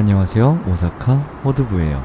안녕하세요. 오사카 호두부예요.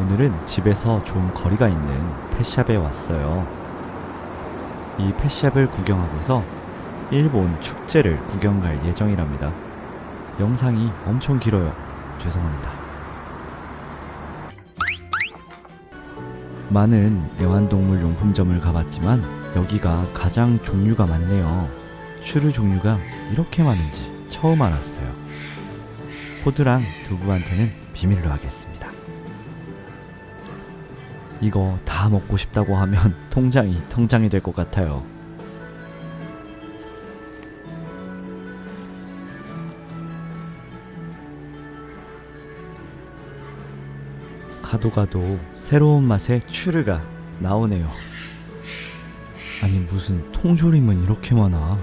오늘은 집에서 좀 거리가 있는 펫샵에 왔어요. 이 펫샵을 구경하고서 일본 축제를 구경 갈 예정이랍니다. 영상이 엄청 길어요. 죄송합니다. 많은 애완동물 용품점을 가봤지만 여기가 가장 종류가 많네요. 슈르 종류가 이렇게 많은지 처음 알았어요. 호두랑 두부한테는 비밀로 하겠습니다. 이거 다 먹고 싶다고 하면 통장이 통장이 될 것 같아요. 가도 가도 새로운 맛의 추르가 나오네요. 아니 무슨 통조림은 이렇게 많아.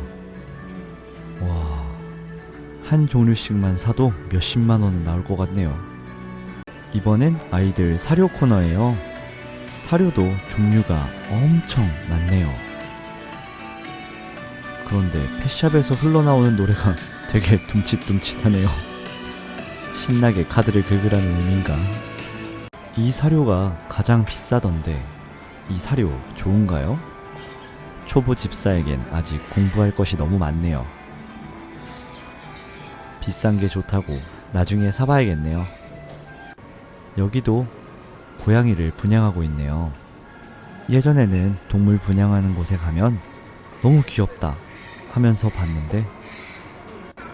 와. 한 종류씩만 사도 몇십만 원은 나올 것 같네요. 이번엔 아이들 사료 코너예요. 사료도 종류가 엄청 많네요. 그런데 펫샵에서 흘러나오는 노래가 되게 둠칫둠칫하네요. 신나게 카드를 긁으라는 의미인가? 이 사료가 가장 비싸던데 이 사료 좋은가요? 초보 집사에겐 아직 공부할 것이 너무 많네요. 비싼 게 좋다고 나중에 사봐야겠네요. 여기도 고양이를 분양하고 있네요. 예전에는 동물 분양하는 곳에 가면 너무 귀엽다 하면서 봤는데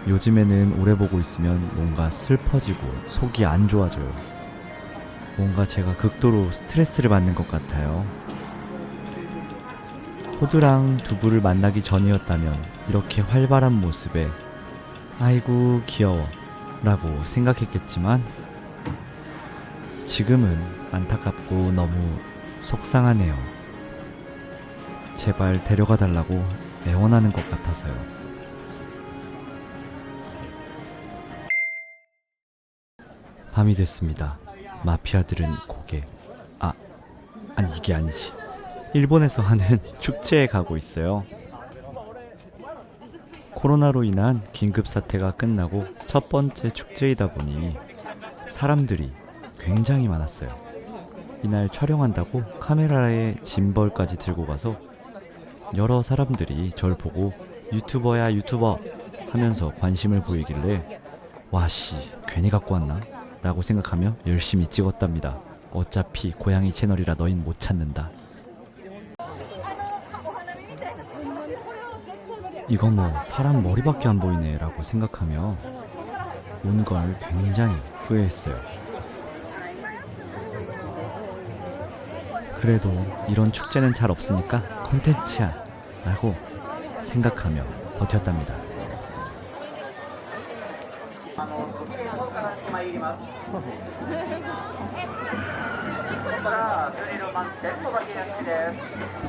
요즘에는 오래 보고 있으면 뭔가 슬퍼지고 속이 안 좋아져요. 뭔가 제가 극도로 스트레스를 받는 것 같아요. 호두랑 두부를 만나기 전이었다면 이렇게 활발한 모습에 아이고 귀여워 라고 생각했겠지만 지금은 안타깝고 너무 속상하네요. 제발 데려가 달라고 애원하는 것 같아서요. 밤이 됐습니다. 마피아들은 고개 아 아니 이게 아니지. 일본에서 하는 축제에 가고 있어요. 코로나로 인한 긴급 사태가 끝나고 첫 번째 축제이다 보니 사람들이 굉장히 많았어요. 이날 촬영한다고 카메라에 짐벌까지 들고 가서 여러 사람들이 절 보고 유튜버야 유튜버 하면서 관심을 보이길래 와씨 괜히 갖고 왔나? 라고 생각하며 열심히 찍었답니다. 어차피 고양이 채널이라 너흰 못 찾는다. 이거 뭐 사람 머리밖에 안 보이네 라고 생각하며 온 걸 굉장히 후회했어요. 그래도 이런 축제는 잘 없으니까 컨텐츠야 라고 생각하며 버텼답니다.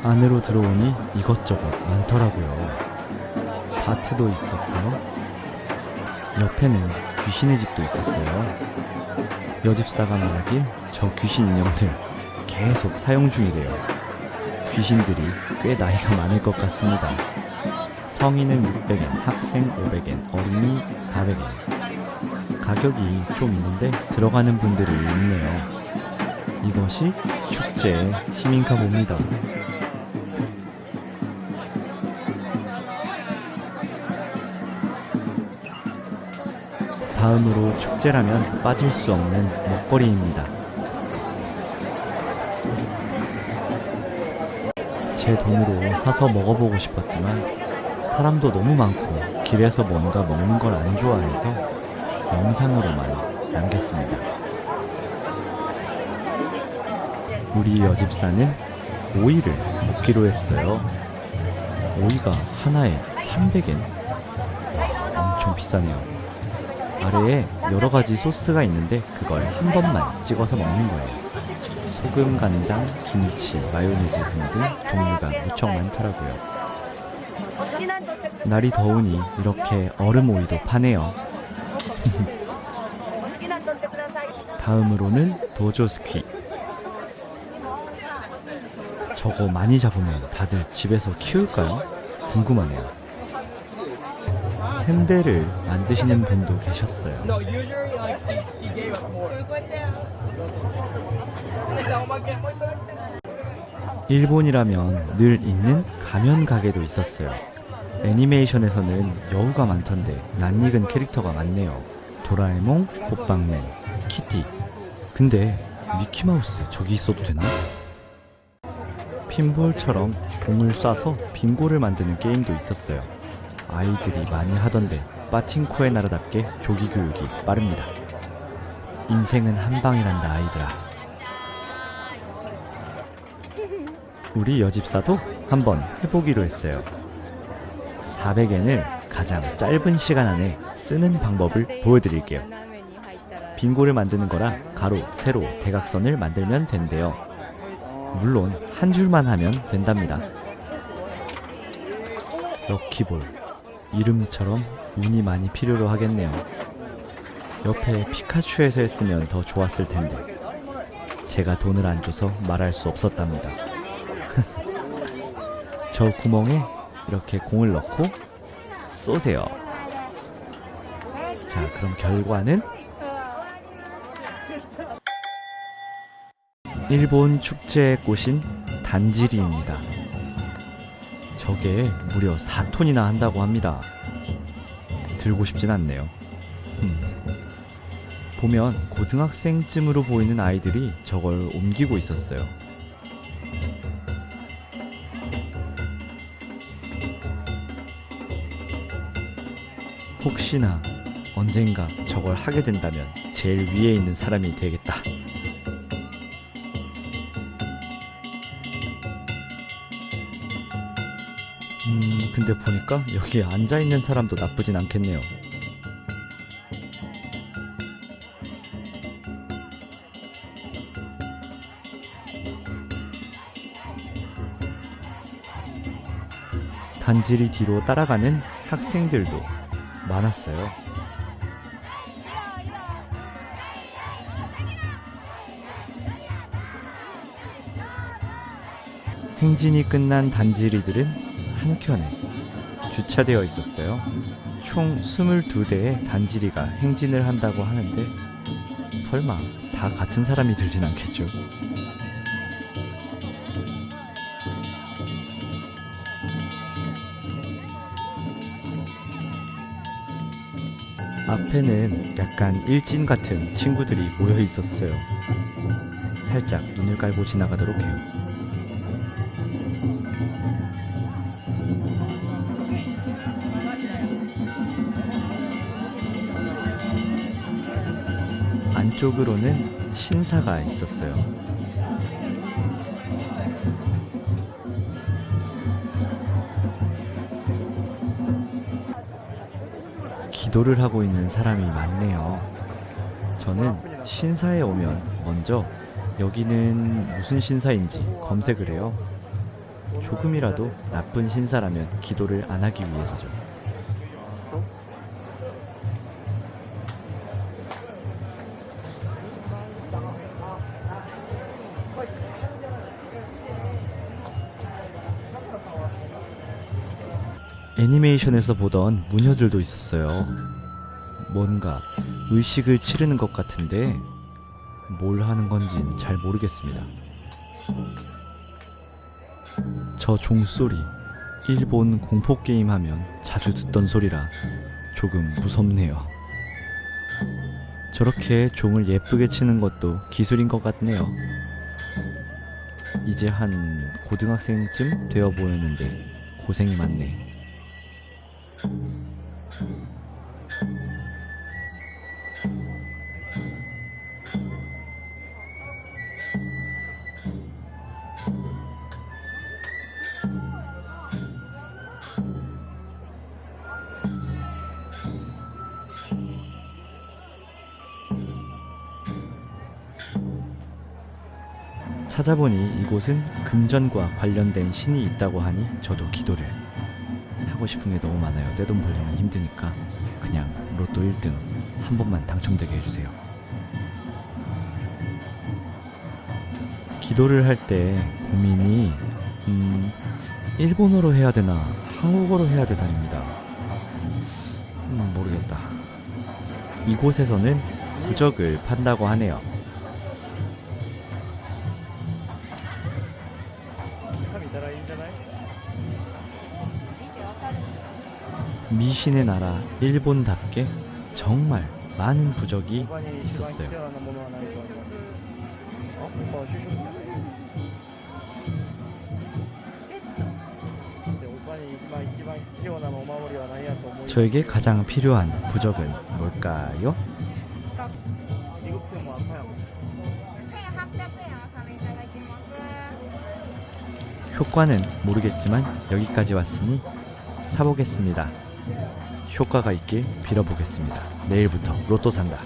안으로 들어오니 이것저것 많더라고요. 다트도 있었고요. 옆에는 귀신의 집도 있었어요. 여집사가 말하길 저 귀신 인형들 계속 사용 중이래요. 귀신들이 꽤 나이가 많을 것 같습니다. 성인은 600엔, 학생 500엔, 어린이 400엔. 가격이 좀 있는데 들어가는 분들이 있네요. 이것이 축제의 힘인가 봅니다. 다음으로 축제라면 빠질 수 없는 먹거리입니다. 제 돈으로 사서 먹어보고 싶었지만 사람도 너무 많고 길에서 뭔가 먹는 걸 안 좋아해서 영상으로만 남겼습니다. 우리 여집사는 오이를 먹기로 했어요. 오이가 하나에 300엔? 와, 엄청 비싸네요. 아래에 여러 가지 소스가 있는데 그걸 한 번만 찍어서 먹는 거예요. 소금, 간장, 김치, 마요네즈 등등 종류가 무척 많더라고요. 날이 더우니 이렇게 얼음 오이도 파네요. 다음으로는 도조스키. 저거 많이 잡으면 다들 집에서 키울까요? 궁금하네요. 샘배를 만드시는 분도 계셨어요. 일본이라면 늘 있는 가면 가게도 있었어요. 애니메이션에서는 여우가 많던데 낯익은 캐릭터가 많네요. 도라에몽, 호빵맨, 키티. 근데 미키마우스 저기 있어도 되나? 핀볼처럼 봉을 쏴서 빙고를 만드는 게임도 있었어요. 아이들이 많이 하던데 빠친코의 나라답게 조기 교육이 빠릅니다. 인생은 한 방이란다 아이들아. 우리 여집사도 한번 해보기로 했어요. 400엔을 가장 짧은 시간 안에 쓰는 방법을 보여드릴게요. 빙고를 만드는 거라 가로, 세로, 대각선을 만들면 된대요. 물론 한 줄만 하면 된답니다. 럭키볼. 이름처럼 운이 많이 필요로 하겠네요. 옆에 피카츄에서 했으면 더 좋았을 텐데. 제가 돈을 안 줘서 말할 수 없었답니다. 저 구멍에 이렇게 공을 넣고 쏘세요. 자, 그럼 결과는 일본 축제의 꽃인 단지리입니다. 저게 무려 4톤이나 한다고 합니다. 들고 싶진 않네요. 음. 보면 고등학생쯤으로 보이는 아이들이 저걸 옮기고 있었어요. 혹시나 언젠가 저걸 하게 된다면 제일 위에 있는 사람이 되겠다. 근데 보니까 여기 앉아 있는 사람도 나쁘진 않겠네요. 단지리 뒤로 따라가는 학생들도 많았어요. 행진이 끝난 단지리들은 한 켠에 주차되어 있었어요. 총 22대의 단지리가 행진을 한다고 하는데 설마 다 같은 사람이 들진 않겠죠. 앞에는 약간 일진 같은 친구들이 모여 있었어요. 살짝 눈을 깔고 지나가도록 해요. 안쪽으로는 신사가 있었어요. 기도를 하고 있는 사람이 많네요. 저는 신사에 오면 먼저 여기는 무슨 신사인지 검색을 해요. 조금이라도 나쁜 신사라면 기도를 안 하기 위해서죠. 애니메이션에서 보던 무녀들도 있었어요. 뭔가 의식을 치르는 것 같은데 뭘 하는 건진 잘 모르겠습니다. 저 종소리 일본 공포 게임 하면 자주 듣던 소리라 조금 무섭네요. 저렇게 종을 예쁘게 치는 것도 기술인 것 같네요. 이제 한 고등학생쯤 되어 보였는데 고생이 많네. 찾아보니 이곳은 금전과 관련된 신이 있다고 하니 저도 기도를 하고 싶은 게 너무 많아요. 내 돈 벌려면 힘드니까 그냥 로또 1등 한 번만 당첨되게 해주세요. 기도를 할 때 고민이 음, 일본어로 해야 되나 한국어로 해야 되나입니다. 음, 모르겠다. 이곳에서는 부적을 판다고 하네요. 미신의 나라 일본답게 정말 많은 부적이 있었어요. 저에게 가장 필요한 부적은 뭘까요? 효과는 모르겠지만 여기까지 왔으니 사보겠습니다. 효과가 있길 빌어보겠습니다. 내일부터 로또 산다.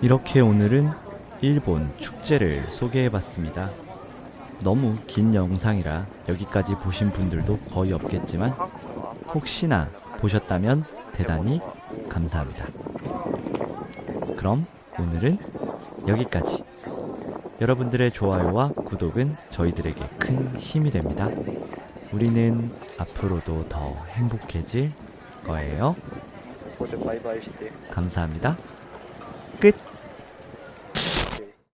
이렇게 오늘은 일본 축제를 소개해봤습니다. 너무 긴 영상이라 여기까지 보신 분들도 거의 없겠지만 혹시나 보셨다면 대단히 감사합니다. 그럼 오늘은 여기까지. 여러분들의 좋아요와 구독은 저희들에게 큰 힘이 됩니다. 우리는 앞으로도 더 행복해질 거예요. 감사합니다.